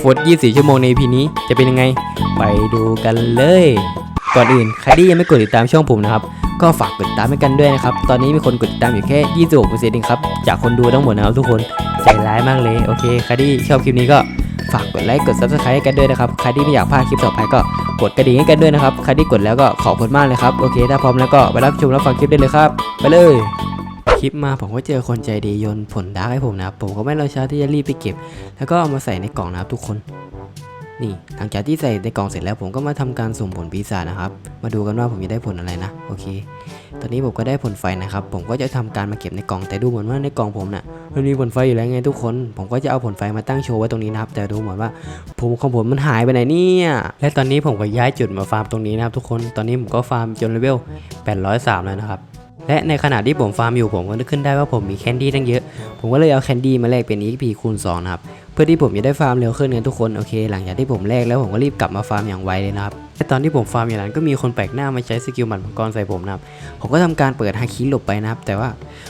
ฟุต24 ชั่วโมงใน EP นี้จะเป็นยังไง ไปดูกันเลย ก่อนอื่นใครที่ยังไม่กดติดตามช่องผมนะครับ ก็ฝากกดติดตามให้กันด้วยนะครับ ตอนนี้มีคนกดติดตามอยู่แค่ 26%เองครับ จากคนดูทั้งหมดนะครับทุกคนใจร้ายมากเลย โอเคใครที่ชอบคลิปนี้ก็ฝากกดไลค์กด subscribe ให้กันด้วยนะครับ ใครที่ไม่อยากพลาดคลิปต่อไปก็กดกระดิ่งให้กันด้วยนะครับ ใครที่กดแล้วก็ขอบคุณมากเลยครับ โอเค ถ้าพร้อมแล้วก็ไปรับชมรับฟังคลิปได้เลยครับ ไปเลย คลิปมาผมก็เจอคนใจดีโยนผลดาร์กให้ผมนะครับผมก็ไม่รอช้าที่จะรีบไปเก็บ แล้วก็เอามาใส่ในกล่องนะครับทุกคน นี่หลังจากที่ใส่ในกล่องเสร็จแล้ว ผมก็มาทำการสุ่มผลปีศาจนะครับ มาดูกันว่าผมจะได้ผลอะไรนะโอเค ตอนนี้ผมก็ได้ผลไฟนะครับ ผมก็จะทำการมาเก็บในกล่องแต่ดูเหมือนว่าในกล่องผมน่ะมันมีผลไฟอยู่แล้วไงทุกคน ผมก็จะเอาผลไฟมาตั้งโชว์ไว้ตรงนี้นะครับ แต่ดูเหมือนว่าผมของผมมันหายไปไหนเนี่ย และตอนนี้ผมก็ย้ายจุดมาฟาร์มตรงนี้นะครับทุกคน ตอนนี้ผมก็ฟาร์มจนเลเวล803 แล้วนะครับ และในขณะที่ผมฟาร์มอยู่ผมก็นึกขึ้นได้ว่าผมมีแคนดี้ตั้งเยอะ ผมก็เลยเอาแคนดี้มาแลกเป็น EP คูณ2นะครับ เพื่อที่ผมจะได้ฟาร์มเร็วขึ้นกันทุกคน โอเค หลังจากที่ผมแลกแล้วผมก็รีบกลับมาฟาร์มอย่างไวเลยนะครับและตอนที่ผมฟาร์มอย่างนั้นก็มีคนแปลกหน้ามาใช้สกิลหมัดมังกรใส่ผมนะครับ ผมก็ทำการเปิดฮาคิหลบไปนะครับ แต่ว่า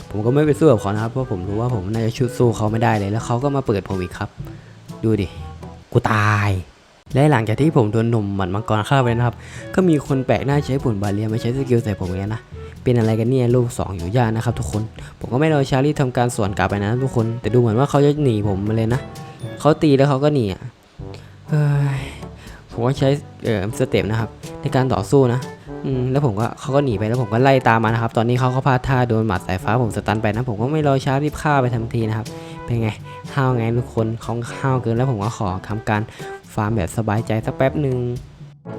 ผมก็ไม่ไปสู้กับเขานะครับ เพราะผมรู้ว่าผมน่าจะชุดสู้เขาไม่ได้เลย แล้วเขาก็มาเปิดผมอีกครับ ดูดิ กูตายและหลังจากที่ผมโดนหนุ่มหมัดมังกรฆ่าไปนะครับ ก็มีคนแปลกหน้าใช้ผลบาเรียมาใช้สกิลใส่ผมเลยนะ เป็นอะไรกันเนี่ยลูกสองอยู่ยากนะครับทุกคน ผมก็ไม่รอชาลีทำการสวนกลับไปนะทุกคน แต่ดูเหมือนว่าเขาจะหนีผมมาเลยนะเขาตีแล้วเขาก็หนีอะผมก็ใช้เอ่อสเต็ปนะครับในการต่อสู้นะอืมแล้วผมก็เขาก็หนีไปแล้วผมก็ไล่ตามมานะครับ ตอนนี้เขาก็พลาดท่าโดนหมัดสายฟ้าผมสตันไปนะ ผมก็ไม่รอช้ารีบฆ่าไปทันทีนะครับ เป็นไงห้าวไงทุกคนเขาห้าวเกินแล้วผมก็ขอทำการฟาร์มแบบสบายใจสักแป๊บหนึ่ง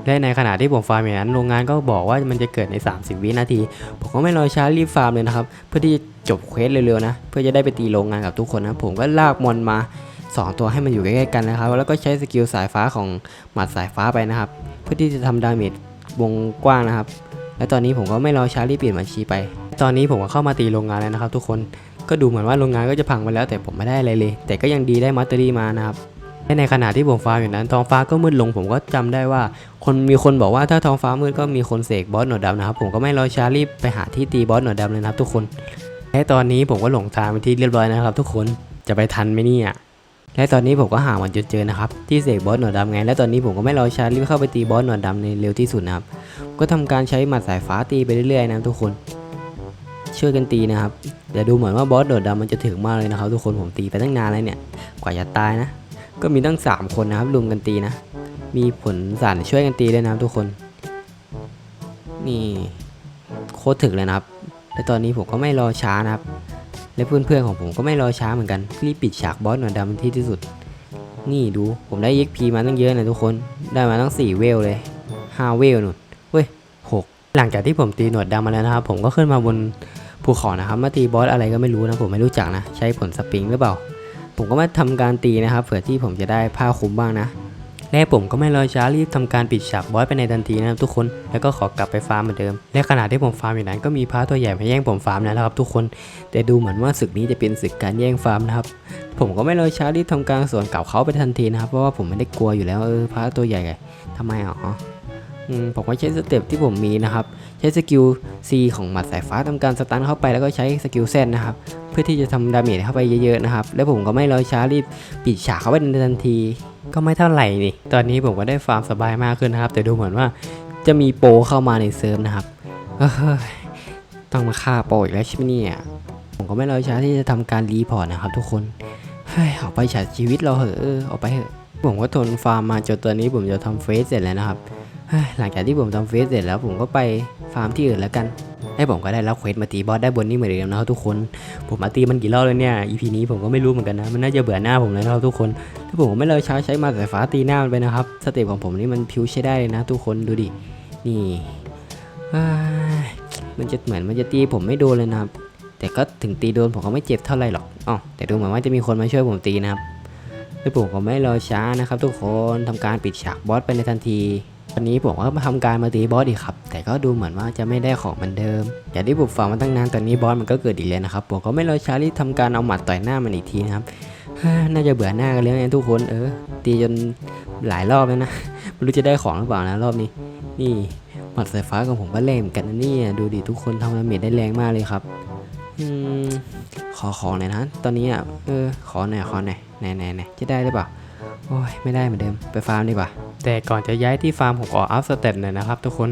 และในขณะที่ผมฟาร์มอย่างนั้นโรงงานก็บอกว่ามันจะเกิดใน 30 วินาที ผมก็ไม่รอช้ารีบฟาร์มเลยนะครับ เพื่อที่จะจบเควสเร็วๆนะ เพื่อจะได้ไปตีโรงงานกับทุกคนนะผมก็ลากมอนมา 2 ตัวให้มันอยู่ใกล้ๆกันนะครับ แล้วก็ใช้สกิลสายฟ้าของหมัดสายฟ้าไปนะครับ เพื่อที่จะทำดาเมจวงกว้างนะครับ และตอนนี้ผมก็ไม่รอช้ารีบเปลี่ยนบัญชีไป ตอนนี้ผมก็เข้ามาตีโรงงานแล้วนะครับ ทุกคนก็ดูเหมือนว่าโรงงานก็จะพังไปแล้วแต่ผมไม่ได้อะไรเลย แต่ก็ยังดีได้มัตเตอรี่มานะครับ ในขณะที่ผมฟาร์มอยู่นั้นท้องฟ้าก็มืดลงผมก็จำได้ว่า คนมีคนบอกว่าถ้าท้องฟ้ามืดก็มีคนเสกบอสหนวดดำนะครับผมก็ไม่รอช้ารีบไปหาที่ตีบอสหนวดดำเลยนะครับทุกคนและตอนนี้ผมก็หลงทางไปที่เรียบร้อยนะครับ ทุกคนจะไปทันไหมเนี่ยและตอนนี้ผมก็หามันจนเจอนะครับที่เสกบอสหนวดดำไง และตอนนี้ผมก็ไม่รอช้ารีบเข้าไปตีบอสหนวดดำในเร็วที่สุดนะครับก็ทำการใช้หมัดสายฟ้าตีไปเรื่อยๆนะทุกคน ช่วยกันตีนะครับแต่ดูเหมือนว่าบอสหนวดดำมันจะถึงมากเลยนะครับ ทุกคนผมตีไปตั้งนานแล้วเนี่ยกว่าจะตายนะ ก็มีตั้ง 3 คนนะครับรุมกันตีนะ มีผลสารช่วยกันตีด้วยนะครับทุกคน นี่โคตรถึกเลยนะครับ และตอนนี้ผมก็ไม่รอช้านะครับ และเพื่อนๆของผมก็ไม่รอช้าเหมือนกันรีบปิดฉากบอสหนวดดำที่ที่สุด นี่ดูผมได้ XP มาตั้งเยอะนะทุกคน ได้มาตั้ง 4 เวลเลย 5 เวลหนู่นเว้ย6หลังจากที่ผมตีหนวดดำมาแล้วนะครับ ผมก็ขึ้นมาบนภูเขานะครับมาตีบอสอะไรก็ไม่รู้นะผมไม่รู้จักนะ ใช้ผลสปริงหรือเปล่า ผมก็มาทำการตีนะครับเผื่อที่ผมจะได้ผ้าคลุมบ้างนะ และผมก็ไม่รอช้ารีบทำการปิดฉากบอสไปในทันทีนะครับทุกคนแล้วก็ขอกลับไปฟาร์มเหมือนเดิม และขณะที่ผมฟาร์มอยู่นั้นก็มีพระตัวใหญ่มาแย่งผมฟาร์มนะครับทุกคนแต่ดูเหมือนว่าศึกนี้จะเป็นศึกการแย่งฟาร์มนะครับผมก็ไม่รอช้ารีบทำการสวนกลับเขาไปทันทีนะครับเพราะว่าผมไม่ได้กลัวอยู่แล้วเออพระตัวใหญ่ไงทำไมอ๋อ ผมก็ใช้สเต็ปที่ผมมีนะครับ ใช้สกิล C ของหมัดสายฟ้าทำการสตันเข้าไปแล้วก็ใช้สกิล Z นนะครับ เพื่อที่จะทำดาเมจเข้าไปเยอะๆนะครับ แล้วผมก็ไม่รอช้ารีบปิดฉากเข้าไปในทันที ก็ไม่เท่าไหร่นี่ ตอนนี้ผมก็ได้ฟาร์มสบายมากขึ้นนะครับ แต่ดูเหมือนว่าจะมีโปเข้ามาในเซิร์ฟนะครับต้องมาฆ่าโปอีกแล้วใช่ไหมเนี่ยผมก็ไม่รอช้าที่จะทำการรีพอร์ตนะครับ ทุกคนเฮ้ยออกไปฉาชีวิตเราเหอะเออออกไปเหอะผมก็ทนฟาร์มมาจนตอนนี้ผมจะทำเฟสเสร็จแล้วนะครับ หลังจากที่ผมทำเฟสเสร็จแล้วผมก็ไปฟาร์มที่อื่นแล้วกันให้ผมก็ได้รับเควสมาตีบอสได้บนนี่เหมือนเดิมนะครับทุกคน ผมมาตีมันกี่รอบแล้วเนี่ย EP นี้ผมก็ไม่รู้เหมือนกันนะ มันน่าจะเบื่อหน้าผมเลยนะครับทุกคน ถ้าผมไม่เลยช้าใช้มาสายฟ้าตีหน้ามันไปนะครับ สเต็ปของผมนี่มันพิวใช้ได้เลยนะ ทุกคนดูดิ นี่มันจะเหมือนมันจะตีผมไม่โดนเลยนะครับ แต่ก็ถึงตีโดนผมก็ไม่เจ็บเท่าไหร่หรอกอ๋อแต่ดูเหมือนว่าจะมีคนมาช่วยผมตีนะครับแล้วผมก็ไม่รอช้านะครับ ทุกคนทำการปิดฉากบอสไปในทันที วันนี้ผมก็มาทำการมาตีบอสอีกครับ แต่ก็ดูเหมือนว่าจะไม่ได้ของเหมือนเดิม อย่างที่ผมฟังมาตั้งนานตอนนี้บอสมันก็เกิดอีกแล้วนะครับผมก็ไม่รอช้ารีบทำการเอาหมัดต่อยหน้ามันอีกทีนะครับน่าจะเบื่อหน้ากันแล้วเนี่ยทุกคนเออตีจนหลายรอบแล้วนะไม่รู้จะได้ของหรือเปล่านะรอบนี้ นี่หมัดสายฟ้าของผมก็แรงเหมือนกันนะนี่ดูดิทุกคนทำดาเมจได้แรงมากเลยครับอืมขอของหน่อยนะ ตอนนี้อะเออขอหน่อยขอหน่อยไหนไหนไหนจะได้หรือเปล่า โอ้ยไม่ได้เหมือนเดิมไปฟาร์มดีกว่า แต่ก่อนจะย้ายที่ฟาร์มผมขออัพสเตตหน่อยนะครับทุกคน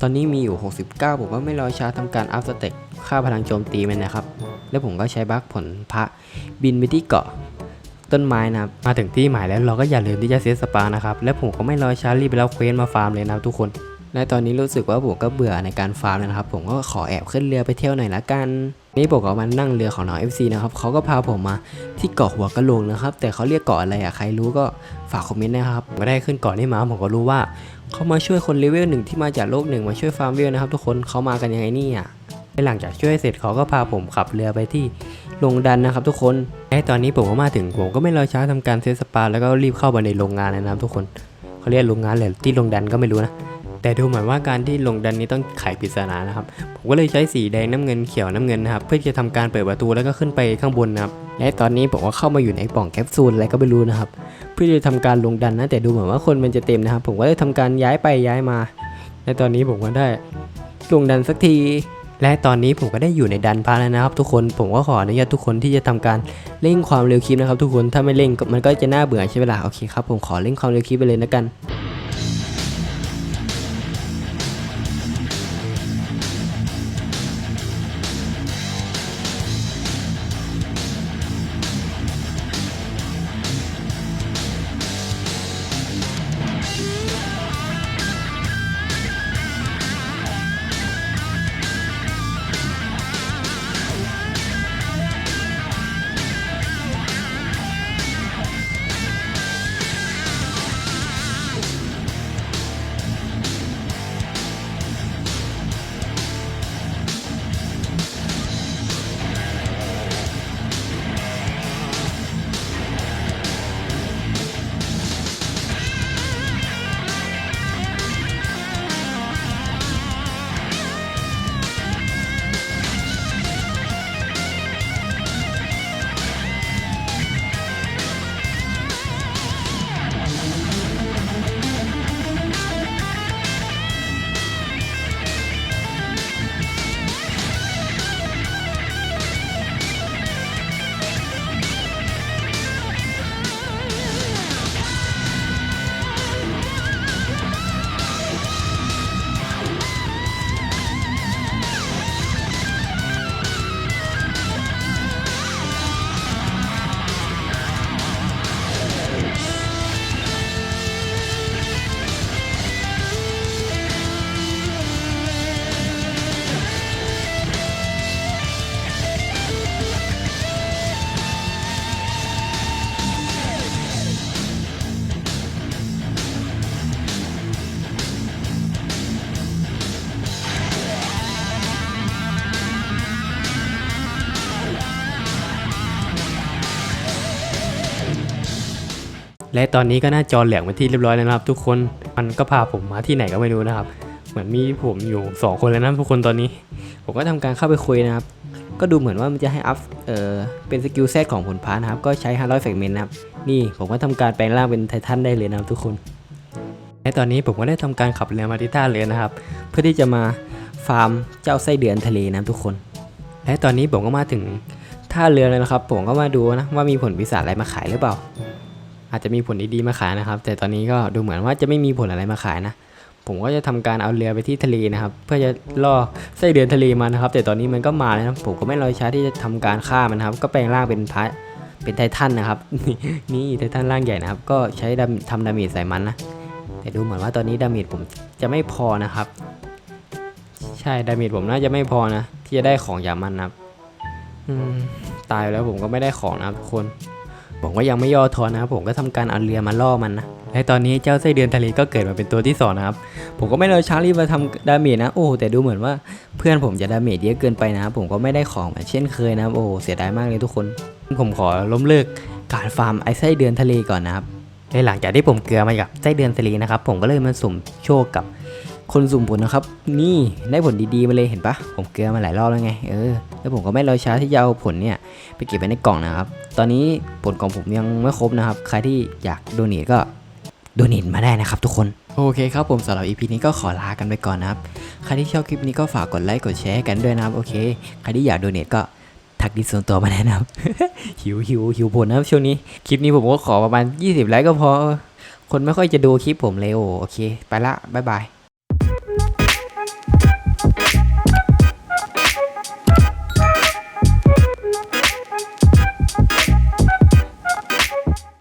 ตอนนี้มีอยู่ 69 ผมว่าไม่รอช้าทำการอัพสเตตค่าพลังโจมตีมันนะครับ แล้วผมก็ใช้บัคผลพระบินไปที่เกาะต้นไม้นะมาถึงที่หมายแล้วเราก็อย่าลืมที่จะเซตสปานะครับและผมก็ไม่รอช้ารีบไปรับเควสมาฟาร์มเลยนะทุกคนและตอนนี้รู้สึกว่าผมก็เบื่อในการฟาร์มแล้วนะครับ ผมก็ขอแอบขึ้นเรือไปเที่ยวหน่อยละกัน นี่ผมก็มานั่งเรือของน้อง FC นะครับเขาก็พาผมมาที่เกาะหัวกะโหลกนะครับ แต่เขาเรียกเกาะอะไรอะใครรู้ก็ฝากคอมเมนต์นะครับมก็ได้ขึ้นเกาะนี้มาผมก็รู้ว่าเขามาช่วยคนเลเวลหนึ่งที่มาจากโลกหนึ่งมาช่วยฟาร์มเวลนะครับ ทุกคนเขามากันยังไงนี่ยและหลังจากช่วยเสร็จเขาก็พาผมขับเรือไปที่โรงดันนะครับ ทุกคนและตอนนี้ผมก็มาถึงผมก็ไม่รอช้าทำการเซตสปาแล้วก็รีบเข้าไปในโรงงานนะครับ ทุกคนเขาเรียกโรงงานเลยที่โรงดันก็ไม่รู้นะ แต่ดูเหมือนว่าการที่ลงดันนี้ต้องไขปริศนานะครับ ผมก็เลยใช้สีแดงน้ำเงินเขียวน้ำเงินนะครับ เพื่อจะทำการเปิดประตูแล้วก็ขึ้นไปข้างบนนะครับและตอนนี้ผมก็เข้ามาอยู่ในปล่องแคปซูลอะไรก็ไม่รู้นะครับ เพื่อจะทำการลงดันนะแต่ดูเหมือนว่าคนมันจะเต็มนะครับ ผมก็เลยทำการย้ายไปย้ายมาและตอนนี้ผมก็ได้ลงดันสักที และตอนนี้ผมก็ได้อยู่ในดันพาแล้วนะครับ ทุกคนผมก็ขออนุญาตทุกคนที่จะทำการเร่งความเร็วคลิปนะครับ ทุกคนถ้าไม่เร่งมันก็จะน่าเบื่อใช่ไหมล่ะโอเคครับผมขอเร่งความเร็วคลิปไปเลยนะกัน และตอนนี้ก็หน้าจอแหลกเป็นที่เรียบร้อยแล้วนะครับ ทุกคนมันก็พาผมมาที่ไหนก็ไม่รู้นะครับ เหมือนมีผมอยู่ 2 คนแล้วนะทุกคนตอนนี้ ผมก็ทำการเข้าไปคุยนะครับ ก็ดูเหมือนว่ามันจะให้อัพเออเป็นสกิลแซดของผลพานะครับ ก็ใช้ 500แฟกเมนต์นะครับ นี่ผมก็ทำการแปลงร่างเป็นไททันได้เลยนะครับทุกคนและตอนนี้ผมก็ได้ทำการขับเรือมาที่ท่าเรือนะครับ เพื่อที่จะมาฟาร์มเจ้าไส้เดือนทะเลนะทุกคน และตอนนี้ผมก็มาถึงท่าเรือแล้วนะครับ ผมก็มาดูนะว่ามีผลพิศาจอะไรมาขายหรือเปล่า อาจจะมีผลดีๆมาขายนะครับ แต่ตอนนี้ก็ดูเหมือนว่าจะไม่มีผลอะไรมาขายนะ ผมก็จะทำการเอาเรือไปที่ทะเลนะครับ เพื่อจะล่อไส้เดือนทะเลมานะครับ แต่ตอนนี้มันก็มาแล้วนะผมก็ไม่รอช้าที่จะทำการฆ่ามันนะครับ ก็แปลงร่างเป็นพระเป็นไททันนะครับ นี่ไททันร่างใหญ่นะครับ ก็ใช้ดาทำดาเมจใส่มันนะ แต่ดูเหมือนว่าตอนนี้ดาเมจผมจะไม่พอนะครับ ใช่ดาเมจผมน่าจะไม่พอนะ ที่จะได้ของอย่างมันนะครับตายแล้วผมก็ไม่ได้ของนะครับทุกคน ผมก็ยังไม่ย่อท้อนะครับผมก็ทำการเอาเรือมาล่อมันนะและตอนนี้เจ้าไส้เดือนทะเลก็เกิดมาเป็นตัวที่สองนะครับผมก็ไม่รอช้ารีบมาทำดาเมจนะโอ้แต่ดูเหมือนว่าเพื่อนผมจะดาเมจเยอะเกินไปนะครับผมก็ไม่ได้ของเหมือนเช่นเคยนะครับโอ้เสียดายมากเลยทุกคน ผมขอล้มเลิกการฟาร์มไอ้ไส้เดือนทะเลก่อนนะครับและหลังจากที่ผมเกลือมากับไส้เดือนทะเลนะครับผมก็เลยมาสุ่มโชคกับ คนสุ่มผลนะครับ นี่ได้ผลดีๆมาเลยเห็นปะผมเกลือมาหลายรอบแล้วไงเออแล้วผมก็ไม่รอช้าที่จะเอาผลเนี่ยไปเก็บไว้ในกล่องนะครับ ตอนนี้ผลของผมยังไม่ครบนะครับ ใครที่อยากโดเนทก็โดเนทมาได้นะครับทุกคนโอเคครับผมสำหรับ EP นี้ก็ขอลากันไปก่อนนะครับ ใครที่ชอบคลิปนี้ก็ฝากกดไลค์กดแชร์กันด้วยนะครับโอเคใครที่อยากโดเนทก็ทักดิส่วนตัวมาแนะนำหิวหิวหิวผลนะครับช่วงนี้คลิปนี้ผมก็ขอประมาณ 20 ไลค์ก็พอ คนไม่ค่อยจะดูคลิปผมเลยโอเค ไปละบ๊ายบาย